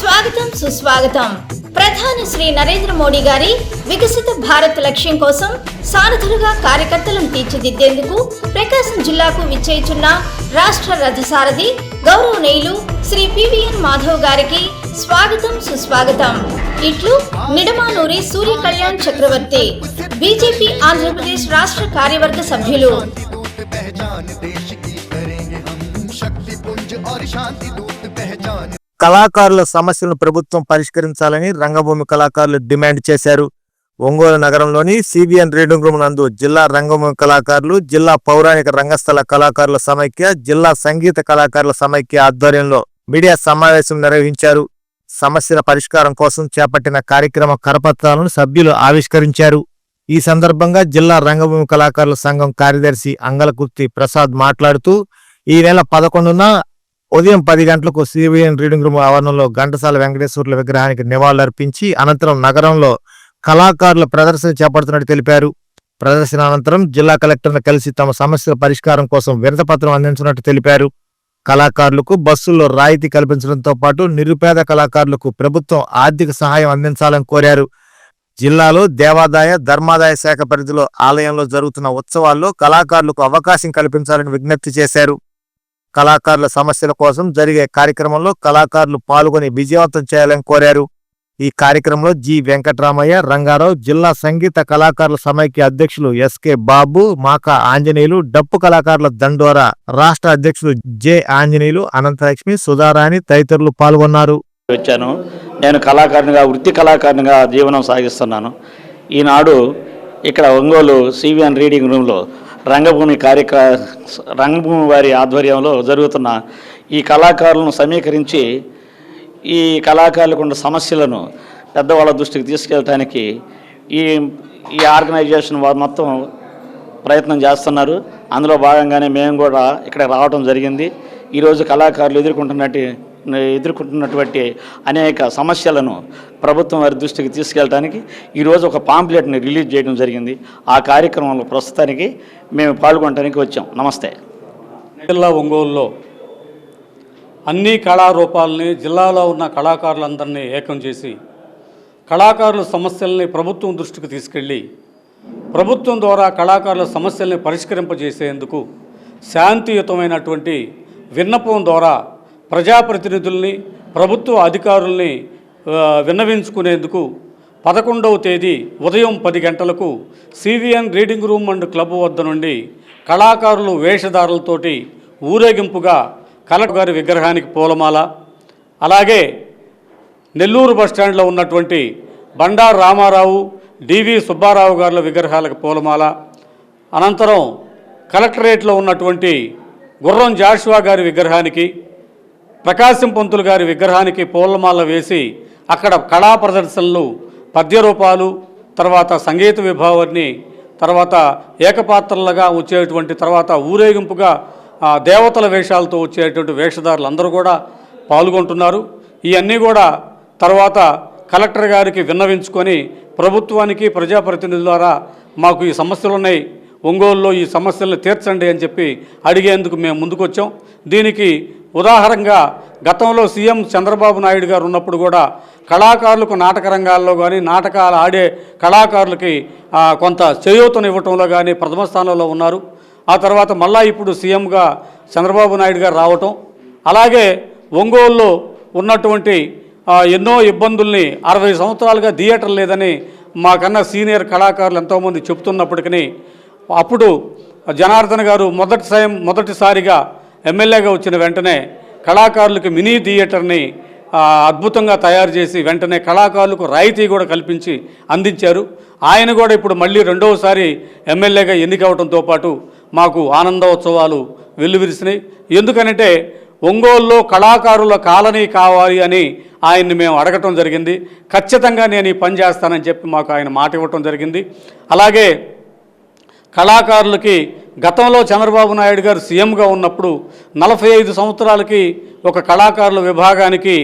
స్వాగతం సుస్వాగతం ప్రధాని శ్రీ నరేంద్ర మోడీ గారి వికసిత భారత్ లక్ష్యం కోసం సారథులుగా కార్యకర్తలను తీర్చిదిద్దేందుకు ప్రకాశం జిల్లాకు విచ్చేయుచున్న రాష్ట్ర రథసారథి గౌరవనీయులు శ్రీ పివిఎన్ మాధవ్ గారికి స్వాగతం సుస్వాగతం ఇట్లు నిడమానూరి సూర్య కళ్యాణ్ చక్రవర్తి బీజేపీ ఆంధ్రప్రదేశ్ రాష్ట్ర కార్యవర్గ సభ్యులు दूत पहचान देश की करेंगे हम शक्ति पुंज और शांति दूत पहचान కళాకారుల సమస్యలను ప్రభుత్వం పరిష్కరించాలని రంగభూమి కళాకారులు డిమాండ్ చేశారు. ఒంగోలు నగరంలోని సిబిఎన్ రీడింగ్ రూమ్ నందు జిల్లా రంగభూమి కళాకారులు జిల్లా పౌరాణిక రంగస్థల కళాకారుల సమైక్య జిల్లా సంగీత కళాకారుల సమైక్య ఆధ్వర్యంలో మీడియా సమావేశం నిర్వహించారు. సమస్యల పరిష్కారం కోసం చేపట్టిన కార్యక్రమ కరపత్రాలను సభ్యులు ఆవిష్కరించారు. ఈ సందర్భంగా జిల్లా రంగభూమి కళాకారుల సంఘం కార్యదర్శి అంగలకుర్తి ప్రసాద్ మాట్లాడుతూ ఈ నెల పదకొండున ఉదయం పది గంటలకు సిబిఎన్ రీడింగ్ రూమ్ ఆవరణలో ఘంటసాల వెంకటేశ్వర్ల విగ్రహానికి నివాళులర్పించి అనంతరం నగరంలో కళాకారుల ప్రదర్శన చేపడుతున్నట్టు తెలిపారు. ప్రదర్శన అనంతరం జిల్లా కలెక్టర్ను కలిసి తమ సమస్యల పరిష్కారం కోసం వినతపత్రం అందించినట్టు తెలిపారు. కళాకారులకు బస్సుల్లో రాయితీ కల్పించడంతో పాటు నిరుపేద కళాకారులకు ప్రభుత్వం ఆర్థిక సహాయం అందించాలని కోరారు. జిల్లాలో దేవాదాయ ధర్మాదాయ శాఖ పరిధిలో ఆలయంలో జరుగుతున్న ఉత్సవాల్లో కళాకారులకు అవకాశం కల్పించాలని విజ్ఞప్తి చేశారు. కళాకారుల సమస్యల కోసం జరిగే కార్యక్రమంలో కళాకారులు పాల్గొని విజయవంతం చేయాలని కోరారు. ఈ కార్యక్రమంలో జి. వెంకటరామయ్య రంగారావు జిల్లా సంగీత కళాకారుల సమైక్య అధ్యక్షులు ఎస్కే బాబు మాకా ఆంజనేయులు డప్పు కళాకారుల దండోరా రాష్ట్ర అధ్యక్షులు జె. ఆంజనేయులు అనంతలక్ష్మి సుధారాణి తదితరులు పాల్గొన్నారు. వచ్చాను. నేను కళాకారునిగా వృత్తి కళాకారునిగా జీవనం సాగిస్తున్నాను. ఈనాడు ఇక్కడ ఒంగోలు సివిఎన్ రీడింగ్ రూమ్లో రంగభూమి కార్యక రంగభూమి వారి ఆధ్వర్యంలో జరుగుతున్న ఈ కళాకారులను సమీకరించి ఈ కళాకారులకు ఉన్న సమస్యలను పెద్దవాళ్ళ దృష్టికి తీసుకెళ్ళటానికి ఈ ఈ ఆర్గనైజేషన్ వారు మొత్తం ప్రయత్నం చేస్తున్నారు. అందులో భాగంగానే మేము కూడా ఇక్కడ రావడం జరిగింది. ఈరోజు కళాకారులు ఎదుర్కొంటున్నట్టు ఎదుర్కొంటున్నటువంటి అనేక సమస్యలను ప్రభుత్వం వారి దృష్టికి తీసుకెళ్ళడానికి ఈరోజు ఒక పాంప్లెట్ని రిలీజ్ చేయడం జరిగింది. ఆ కార్యక్రమంలో ప్రస్తుతానికి మేము పాల్గొనడానికి వచ్చాం. నమస్తే. జిల్లా ఒంగోలులో అన్ని కళారూపాలని జిల్లాలో ఉన్న కళాకారులందరినీ ఏకం చేసి కళాకారుల సమస్యల్ని ప్రభుత్వం దృష్టికి తీసుకెళ్ళి ప్రభుత్వం ద్వారా కళాకారుల సమస్యల్ని పరిష్కరింపజేసేందుకు శాంతియుతమైనటువంటి విన్నపం ద్వారా ప్రజాప్రతినిధుల్ని ప్రభుత్వ అధికారుల్ని విన్నవించుకునేందుకు పదకొండవ తేదీ ఉదయం పది గంటలకు CVN reading room and club వద్ద నుండి కళాకారులు వేషధారులతోటి ఊరేగింపుగా కలెక్టర్ గారి విగ్రహానికి పూలమాల అలాగే నెల్లూరు బస్టాండ్లో ఉన్నటువంటి బండారు రామారావు డివి సుబ్బారావు గారుల విగ్రహాలకు పూలమాల అనంతరం కలెక్టరేట్లో ఉన్నటువంటి గుర్రం జాషువా గారి విగ్రహానికి ప్రకాశం పంతులు గారి విగ్రహానికి పూలమాల వేసి అక్కడ కళా ప్రదర్శనలు పద్య రూపాలు తర్వాత సంగీత విభావాన్ని తర్వాత ఏకపాత్రలుగా వచ్చేటువంటి తర్వాత ఊరేగింపుగా దేవతల వేషాలతో వచ్చేటువంటి వేషధారులు అందరూ కూడా పాల్గొంటున్నారు. ఇవన్నీ కూడా తర్వాత కలెక్టర్ గారికి విన్నవించుకొని ప్రభుత్వానికి ప్రజాప్రతినిధుల ద్వారా మాకు ఈ సమస్యలు ఉన్నాయి ఒంగోలులో ఈ సమస్యలను తీర్చండి అని చెప్పి అడిగేందుకు మేము ముందుకొచ్చాం. దీనికి ఉదాహరణగా గతంలో సీఎం చంద్రబాబు నాయుడు గారు ఉన్నప్పుడు కూడా కళాకారులకు నాటక రంగాల్లో కానీ నాటకాలు ఆడే కళాకారులకి కొంత చేయూతను ఇవ్వటంలో కానీ ప్రథమ స్థానంలో ఉన్నారు. ఆ తర్వాత మళ్ళా ఇప్పుడు సీఎంగా చంద్రబాబు నాయుడు గారు రావటం. అలాగే ఒంగోలులో ఉన్నటువంటి ఎన్నో ఇబ్బందుల్ని అరవై సంవత్సరాలుగా థియేటర్ లేదని మాకన్నా సీనియర్ కళాకారులు ఎంతోమంది చెప్తున్నప్పటికీ అప్పుడు జనార్దన్ గారు మొదటి సాయం మొదటిసారిగా ఎమ్మెల్యేగా వచ్చిన వెంటనే కళాకారులకు మినీ థియేటర్ని అద్భుతంగా తయారు చేసి వెంటనే కళాకారులకు రాయితీ కూడా కల్పించి అందించారు. ఆయన కూడా ఇప్పుడు మళ్ళీ రెండవసారి ఎమ్మెల్యేగా ఎన్నికవడంతో పాటు మాకు ఆనందోత్సవాలు వెల్లువిరిసినాయి. ఎందుకనంటే ఒంగోలులో కళాకారుల కాలనీ కావాలి అని ఆయన్ని మేము అడగటం జరిగింది. ఖచ్చితంగా నేను ఈ పని చేస్తానని చెప్పి మాకు ఆయన మాట ఇవ్వటం జరిగింది. అలాగే కళాకారులకి గతంలో చంద్రబాబు నాయుడు గారు సీఎంగా ఉన్నప్పుడు నలభై ఐదు సంవత్సరాలకి ఒక కళాకారుల విభాగానికి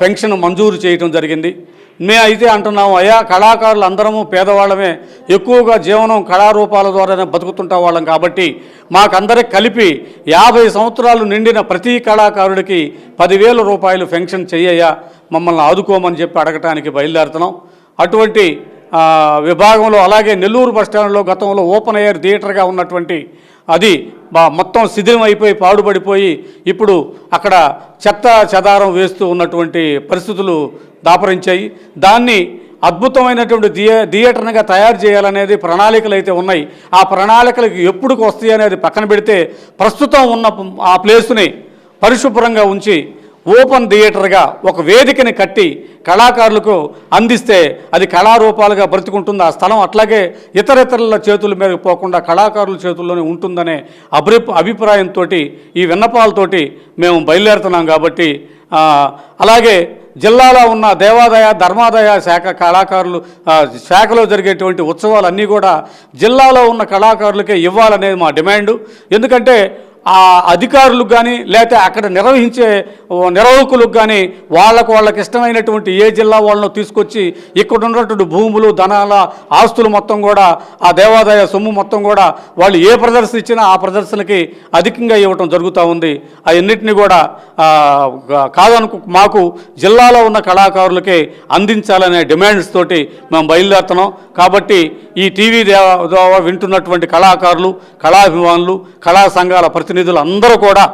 పెన్షన్ మంజూరు చేయటం జరిగింది. మేము అయితే అంటున్నాము అయ్యా కళాకారులు అందరము పేదవాళ్ళమే. ఎక్కువగా జీవనం కళారూపాల ద్వారానే బతుకుతుంటా వాళ్ళం కాబట్టి మాకందరికి కలిపి యాభై సంవత్సరాలు నిండిన ప్రతి కళాకారుడికి పదివేల రూపాయలు పెన్షన్ చెయ్యయ్యా. మమ్మల్ని ఆదుకోమని చెప్పి అడగటానికి బయలుదేరుతున్నాం. అటువంటి విభాగంలో అలాగే నెల్లూరు బస్టాండ్లో గతంలో ఓపెన్ ఎయిర్ థియేటర్గా ఉన్నటువంటి అది మొత్తం శిథిలం అయిపోయి పాడుపడిపోయి ఇప్పుడు అక్కడ చెత్త చెదారం వేస్తూ ఉన్నటువంటి పరిస్థితులు దాపరించాయి. దాన్ని అద్భుతమైనటువంటి థియే థియేటర్నిగా తయారు చేయాలనేది ప్రణాళికలు అయితే ఉన్నాయి. ఆ ప్రణాళికలకు ఎప్పుడుకు వస్తాయి అనేది పక్కన పెడితే ప్రస్తుతం ఉన్న ఆ ప్లేస్ని పరిశుభ్రంగా ఉంచి ఓపెన్ థియేటర్గా ఒక వేదికని కట్టి కళాకారులకు అందిస్తే అది కళారూపాలుగా బ్రతుకుంటుంది. ఆ స్థలం అట్లాగే ఇతర ఇతరుల చేతుల మీద పోకుండా కళాకారుల చేతుల్లోనే ఉంటుందనే అభి అభిప్రాయంతో ఈ విన్నపాలతోటి మేము బయలుదేరుతున్నాం కాబట్టి అలాగే జిల్లాలో ఉన్న దేవాదాయ ధర్మాదాయ శాఖ కళాకారులు శాఖలో జరిగేటువంటి ఉత్సవాలు అన్నీ కూడా జిల్లాలో ఉన్న కళాకారులకే ఇవ్వాలనేది మా డిమాండు. ఎందుకంటే ఆ అధికారులకు కానీ లేకపోతే అక్కడ నిర్వహించే నిర్వాహకులకు కానీ వాళ్ళకు వాళ్ళకి ఇష్టమైనటువంటి ఏ జిల్లా వాళ్ళను తీసుకొచ్చి ఇక్కడ ఉన్నటువంటి భూములు ధనాల ఆస్తులు మొత్తం కూడా ఆ దేవాదాయ సొమ్ము మొత్తం కూడా వాళ్ళు ఏ ప్రదర్శన ఇచ్చినా ఆ ప్రదర్శనకి అధికంగా ఇవ్వటం జరుగుతూ ఉంది. అవన్నిటిని కూడా కాదనుకు మాకు జిల్లాలో ఉన్న కళాకారులకే అందించాలనే డిమాండ్స్ తోటి మేము బయలుదేరుతున్నాం. కాబట్టి ఈ టీవీ దేవ- ద్వారా వింటున్నటువంటి కళాకారులు కళాభిమానులు కళా సంఘాల ప్రతినిధులు అందరూ కూడా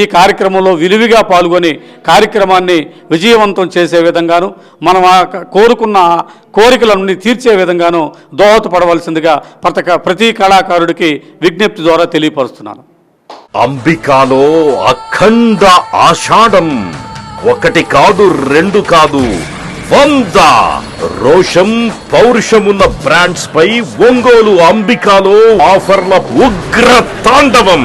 ఈ కార్యక్రమంలో విలువిగా పాల్గొని కార్యక్రమాన్ని విజయవంతం చేసే విధంగాను మనం ఆ కోరుకున్న కోరికలన్నీ తీర్చే విధంగాను దోహదపడవలసిందిగా ప్రతి ప్రతి కళాకారుడికి విజ్ఞప్తి ద్వారా తెలియపరుస్తున్నాను. అంబికాలో అఖండ ఆషాఢం ఒకటి కాదు రెండు కాదు వంద. రోషం పౌరుషమున్న బ్రాండ్స్ పై ఒంగోలు అంబికాలో ఆఫర్ల ఉగ్ర తాండవం.